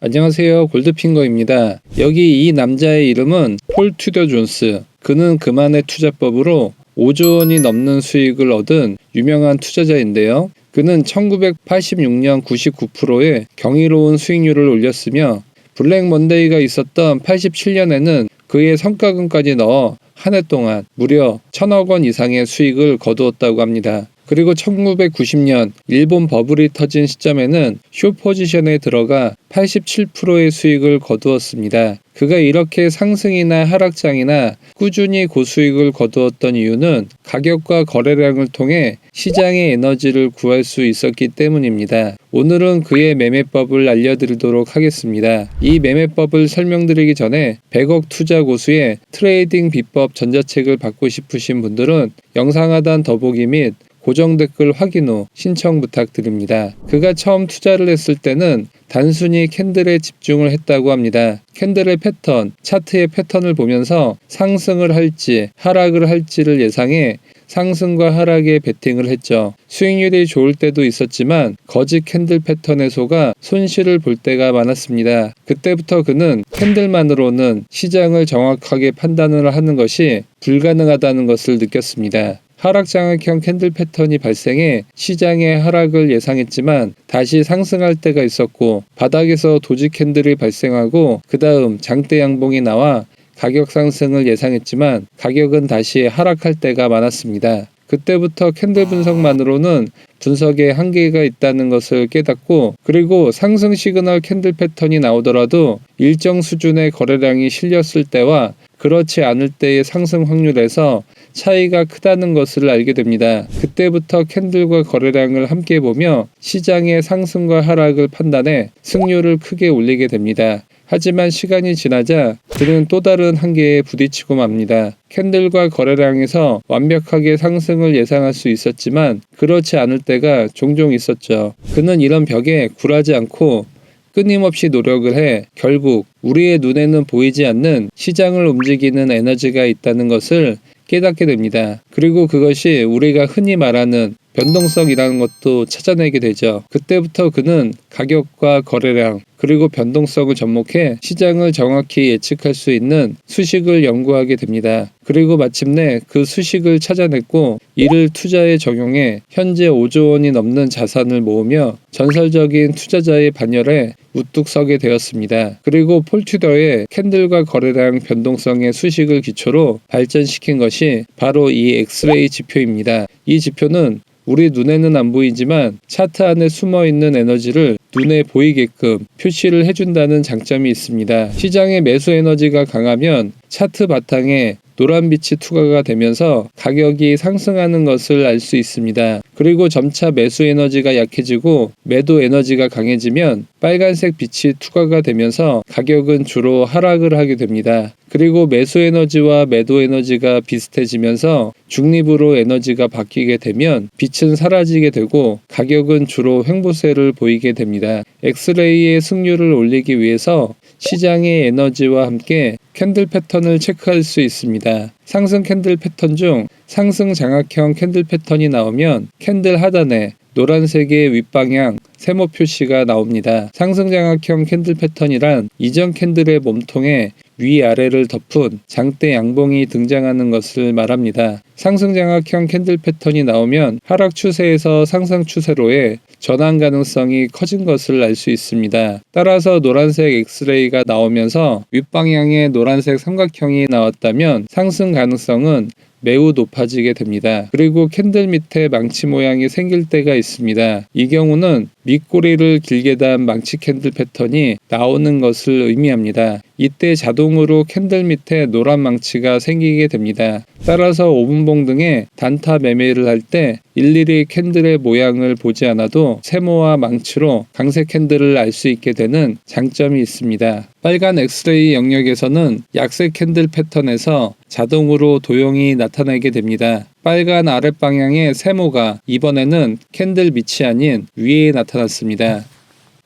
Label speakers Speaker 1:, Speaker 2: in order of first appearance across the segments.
Speaker 1: 안녕하세요. 골드핑거입니다. 여기 이 남자의 이름은 폴 튜더 존스. 그는 그만의 투자법으로 5조 원이 넘는 수익을 얻은 유명한 투자자인데요. 그는 1986년 99%의 경이로운 수익률을 올렸으며 블랙 먼데이가 있었던 87년에는 그의 성과금까지 넣어 한 해 동안 무려 천억 원 이상의 수익을 거두었다고 합니다. 그리고 1990년 일본 버블이 터진 시점에는 쇼 포지션에 들어가 87%의 수익을 거두었습니다. 그가 이렇게 상승이나 하락장이나 꾸준히 고수익을 거두었던 이유는 가격과 거래량을 통해 시장의 에너지를 구할 수 있었기 때문입니다. 오늘은 그의 매매법을 알려드리도록 하겠습니다. 이 매매법을 설명드리기 전에 100억 투자 고수의 트레이딩 비법 전자책을 받고 싶으신 분들은 영상 하단 더보기 및 고정 댓글 확인 후 신청 부탁드립니다. 그가 처음 투자를 했을 때는 단순히 캔들에 집중을 했다고 합니다. 캔들의 패턴, 차트의 패턴을 보면서 상승을 할지 하락을 할지를 예상해 상승과 하락에 베팅을 했죠. 수익률이 좋을 때도 있었지만 거짓 캔들 패턴에 속아 손실을 볼 때가 많았습니다. 그때부터 그는 캔들만으로는 시장을 정확하게 판단을 하는 것이 불가능하다는 것을 느꼈습니다. 하락 장악형 캔들 패턴이 발생해 시장의 하락을 예상했지만 다시 상승할 때가 있었고 바닥에서 도지 캔들이 발생하고 그 다음 장대 양봉이 나와 가격 상승을 예상했지만 가격은 다시 하락할 때가 많았습니다. 그때부터 캔들 분석만으로는 분석에 한계가 있다는 것을 깨닫고 그리고 상승 시그널 캔들 패턴이 나오더라도 일정 수준의 거래량이 실렸을 때와 그렇지 않을 때의 상승 확률에서 차이가 크다는 것을 알게 됩니다. 그때부터 캔들과 거래량을 함께 보며 시장의 상승과 하락을 판단해 승률을 크게 올리게 됩니다. 하지만 시간이 지나자 그는 또 다른 한계에 부딪히고 맙니다. 캔들과 거래량에서 완벽하게 상승을 예상할 수 있었지만 그렇지 않을 때가 종종 있었죠. 그는 이런 벽에 굴하지 않고 끊임없이 노력을 해 결국 우리의 눈에는 보이지 않는 시장을 움직이는 에너지가 있다는 것을 깨닫게 됩니다. 그리고 그것이 우리가 흔히 말하는 변동성이라는 것도 찾아내게 되죠. 그때부터 그는 가격과 거래량, 그리고 변동성을 접목해 시장을 정확히 예측할 수 있는 수식을 연구하게 됩니다. 그리고 마침내 그 수식을 찾아냈고 이를 투자에 적용해 현재 5조 원이 넘는 자산을 모으며 전설적인 투자자의 반열에 우뚝 서게 되었습니다. 그리고 폴튜더의 캔들과 거래량 변동성의 수식을 기초로 발전시킨 것이 바로 이 엑스레이 지표입니다. 이 지표는 우리 눈에는 안 보이지만 차트 안에 숨어 있는 에너지를 눈에 보이게끔 표시를 해준다는 장점이 있습니다. 시장의 매수 에너지가 강하면 차트 바탕에 노란빛이 투과가 되면서 가격이 상승하는 것을 알 수 있습니다. 그리고 점차 매수 에너지가 약해지고 매도 에너지가 강해지면 빨간색 빛이 투과가 되면서 가격은 주로 하락을 하게 됩니다. 그리고 매수 에너지와 매도 에너지가 비슷해지면서 중립으로 에너지가 바뀌게 되면 빛은 사라지게 되고 가격은 주로 횡보세를 보이게 됩니다. 엑스레이의 승률을 올리기 위해서 시장의 에너지와 함께 캔들 패턴을 체크할 수 있습니다. 상승 캔들 패턴 중 상승 장악형 캔들 패턴이 나오면 캔들 하단에 노란색의 윗방향 세모 표시가 나옵니다. 상승 장악형 캔들 패턴이란 이전 캔들의 몸통에 위아래를 덮은 장대 양봉이 등장하는 것을 말합니다. 상승 장악형 캔들 패턴이 나오면 하락 추세에서 상승 추세로의 전환 가능성이 커진 것을 알 수 있습니다. 따라서 노란색 엑스레이가 나오면서 윗방향의 노란색 삼각형이 나왔다면 상승 가능성은 매우 높아지게 됩니다. 그리고 캔들 밑에 망치 모양이 생길 때가 있습니다. 이 경우는 밑꼬리를 길게 단 망치 캔들 패턴이 나오는 것을 의미합니다. 이때 자동으로 캔들 밑에 노란 망치가 생기게 됩니다. 따라서 5분봉 등의 단타 매매를 할 때 일일이 캔들의 모양을 보지 않아도 세모와 망치로 강세 캔들을 알 수 있게 되는 장점이 있습니다. 빨간 엑스레이 영역에서는 약세 캔들 패턴에서 자동으로 도형이 나타나게 됩니다. 빨간 아랫방향의 세모가 이번에는 캔들 밑이 아닌 위에 나타났습니다.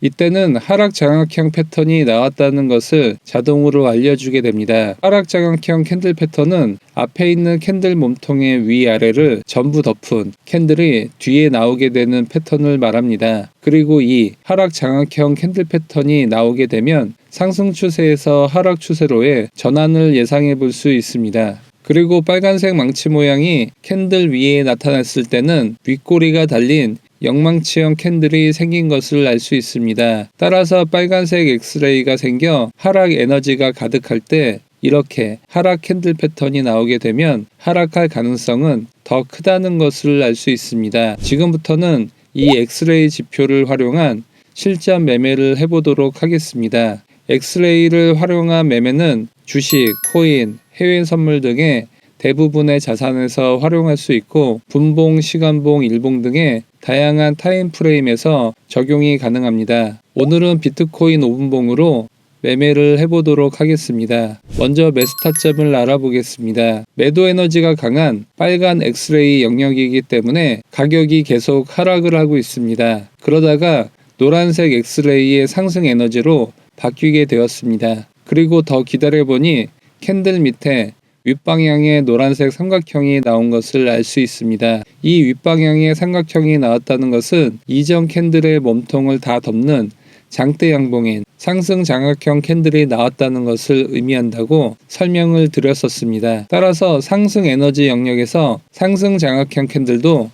Speaker 1: 이때는 하락 장악형 패턴이 나왔다는 것을 자동으로 알려주게 됩니다. 하락 장악형 캔들 패턴은 앞에 있는 캔들 몸통의 위아래를 전부 덮은 캔들이 뒤에 나오게 되는 패턴을 말합니다. 그리고 이 하락 장악형 캔들 패턴이 나오게 되면 상승 추세에서 하락 추세로의 전환을 예상해 볼 수 있습니다. 그리고 빨간색 망치 모양이 캔들 위에 나타났을 때는 윗꼬리가 달린 영망치형 캔들이 생긴 것을 알 수 있습니다. 따라서 빨간색 엑스레이가 생겨 하락 에너지가 가득할 때 이렇게 하락 캔들 패턴이 나오게 되면 하락할 가능성은 더 크다는 것을 알 수 있습니다. 지금부터는 이 엑스레이 지표를 활용한 실전 매매를 해보도록 하겠습니다. 엑스레이를 활용한 매매는 주식, 코인, 해외 선물 등의 대부분의 자산에서 활용할 수 있고 분봉, 시간봉, 일봉 등의 다양한 타임 프레임에서 적용이 가능합니다. 오늘은 비트코인 5분봉으로 매매를 해보도록 하겠습니다. 먼저 매수 타점을 알아보겠습니다. 매도 에너지가 강한 빨간 엑스레이 영역이기 때문에 가격이 계속 하락을 하고 있습니다. 그러다가 노란색 엑스레이의 상승 에너지로 바뀌게 되었습니다. 그리고 더 기다려보니 캔들 밑에 윗방향의 노란색 삼각형이 나온 것을 알 수 있습니다. 이 윗방향의 삼각형이 나왔다는 것은 이전 캔들의 몸통을 다 덮는 장대 양봉인 상승 장악형 캔들이 나왔다는 것을 의미한다고 설명을 드렸었습니다. 따라서 상승 에너지 영역에서 상승 장악형 캔들도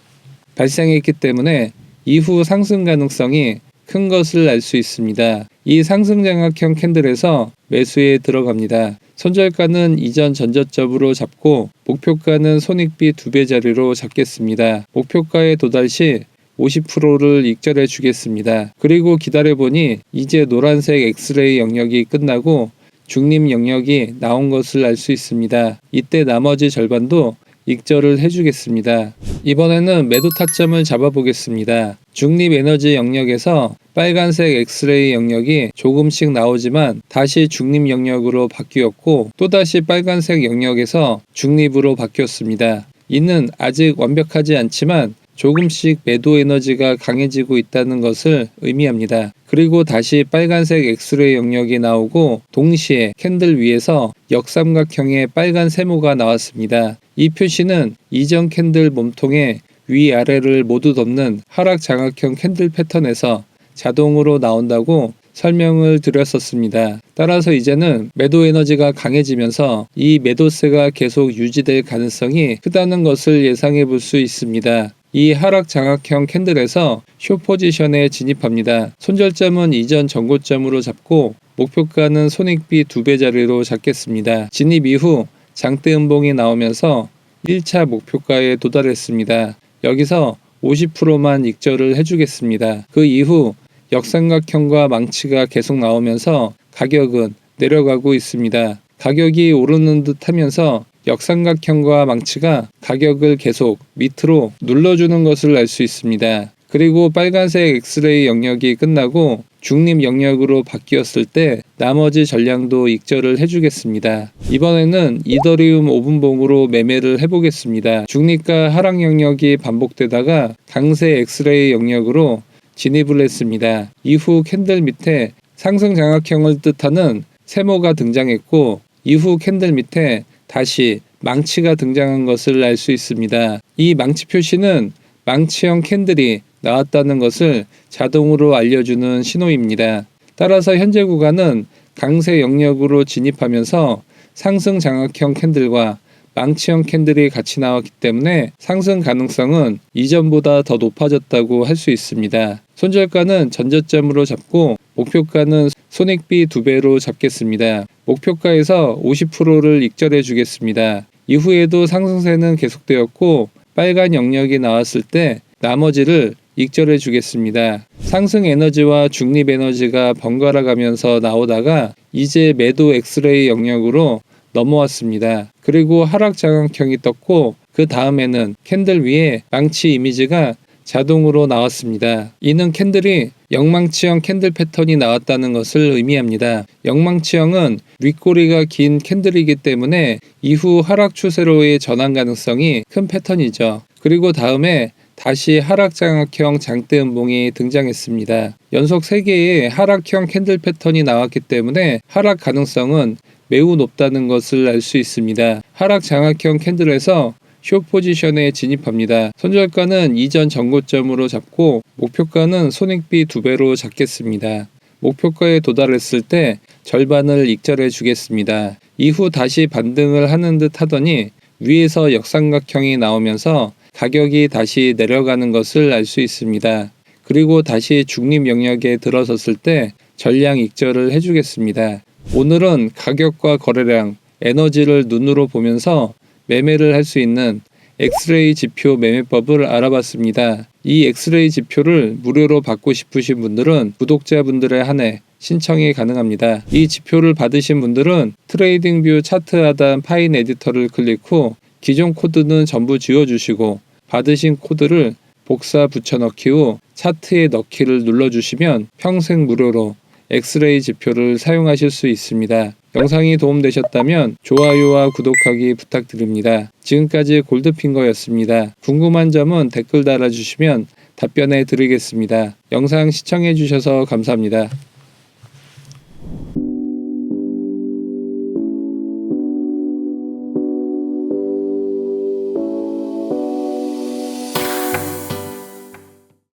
Speaker 1: 발생했기 때문에 이후 상승 가능성이 큰 것을 알 수 있습니다. 이 상승 장악형 캔들에서 매수에 들어갑니다. 손절가는 이전 전저점으로 잡고 목표가는 손익비 두배 자리로 잡겠습니다. 목표가에 도달 시 50%를 익절해 주겠습니다. 그리고 기다려보니 이제 노란색 엑스레이 영역이 끝나고 중립 영역이 나온 것을 알 수 있습니다. 이때 나머지 절반도 익절을 해주겠습니다. 이번에는 매도 타점을 잡아보겠습니다. 중립 에너지 영역에서 빨간색 엑스레이 영역이 조금씩 나오지만 다시 중립 영역으로 바뀌었고 또다시 빨간색 영역에서 중립으로 바뀌었습니다. 이는 아직 완벽하지 않지만 조금씩 매도 에너지가 강해지고 있다는 것을 의미합니다. 그리고 다시 빨간색 엑스레이 영역이 나오고 동시에 캔들 위에서 역삼각형의 빨간 세모가 나왔습니다. 이 표시는 이전 캔들 몸통의 위아래를 모두 덮는 하락 장악형 캔들 패턴에서 자동으로 나온다고 설명을 드렸었습니다. 따라서 이제는 매도 에너지가 강해지면서 이 매도세가 계속 유지될 가능성이 크다는 것을 예상해 볼 수 있습니다. 이 하락 장악형 캔들에서 쇼 포지션에 진입합니다. 손절점은 이전 전고점으로 잡고 목표가는 손익비 두배 자리로 잡겠습니다. 진입 이후 장대 음봉이 나오면서 1차 목표가에 도달했습니다. 여기서 50%만 익절을 해주겠습니다. 그 이후 역삼각형과 망치가 계속 나오면서 가격은 내려가고 있습니다. 가격이 오르는 듯 하면서 역삼각형과 망치가 가격을 계속 밑으로 눌러주는 것을 알 수 있습니다. 그리고 빨간색 엑스레이 영역이 끝나고 중립 영역으로 바뀌었을 때 나머지 전량도 익절을 해주겠습니다. 이번에는 이더리움 5분봉으로 매매를 해보겠습니다. 중립과 하락 영역이 반복되다가 강세 엑스레이 영역으로 진입을 했습니다. 이후 캔들 밑에 상승 장악형을 뜻하는 세모가 등장했고 이후 캔들 밑에 다시 망치가 등장한 것을 알 수 있습니다. 이 망치 표시는 망치형 캔들이 나왔다는 것을 자동으로 알려주는 신호입니다. 따라서 현재 구간은 강세 영역으로 진입하면서 상승 장악형 캔들과 망치형 캔들이 같이 나왔기 때문에 상승 가능성은 이전보다 더 높아졌다고 할 수 있습니다. 손절가는 전저점으로 잡고 목표가는 손익비 두 배로 잡겠습니다. 목표가에서 50%를 익절해 주겠습니다. 이후에도 상승세는 계속되었고 빨간 영역이 나왔을 때 나머지를 익절해 주겠습니다. 상승 에너지와 중립 에너지가 번갈아 가면서 나오다가 이제 매도 엑스레이 영역으로 넘어왔습니다. 그리고 하락 장악형이 떴고 그 다음에는 캔들 위에 망치 이미지가 자동으로 나왔습니다. 이는 캔들이 영망치형 캔들 패턴이 나왔다는 것을 의미합니다. 영망치형은 윗꼬리가 긴 캔들이기 때문에 이후 하락 추세로의 전환 가능성이 큰 패턴이죠. 그리고 다음에 다시 하락장악형 장대 음봉이 등장했습니다. 연속 3개의 하락형 캔들 패턴이 나왔기 때문에 하락 가능성은 매우 높다는 것을 알 수 있습니다. 하락 장악형 캔들에서 쇼 포지션에 진입합니다. 손절가는 이전 전고점으로 잡고 목표가는 손익비 2배로 잡겠습니다. 목표가에 도달했을 때 절반을 익절해 주겠습니다. 이후 다시 반등을 하는 듯 하더니 위에서 역삼각형이 나오면서 가격이 다시 내려가는 것을 알 수 있습니다. 그리고 다시 중립 영역에 들어섰을 때 전량 익절을 해주겠습니다. 오늘은 가격과 거래량, 에너지를 눈으로 보면서 매매를 할 수 있는 엑스레이 지표 매매법을 알아봤습니다. 이 엑스레이 지표를 무료로 받고 싶으신 분들은 구독자분들에 한해 신청이 가능합니다. 이 지표를 받으신 분들은 트레이딩뷰 차트 하단 파인 에디터를 클릭 후 기존 코드는 전부 지워주시고 받으신 코드를 복사 붙여넣기 후 차트에 넣기를 눌러주시면 평생 무료로 엑스레이 지표를 사용하실 수 있습니다. 영상이 도움되셨다면 좋아요와 구독하기 부탁드립니다. 지금까지 골드핑거였습니다. 궁금한 점은 댓글 달아주시면 답변해 드리겠습니다. 영상 시청해 주셔서 감사합니다.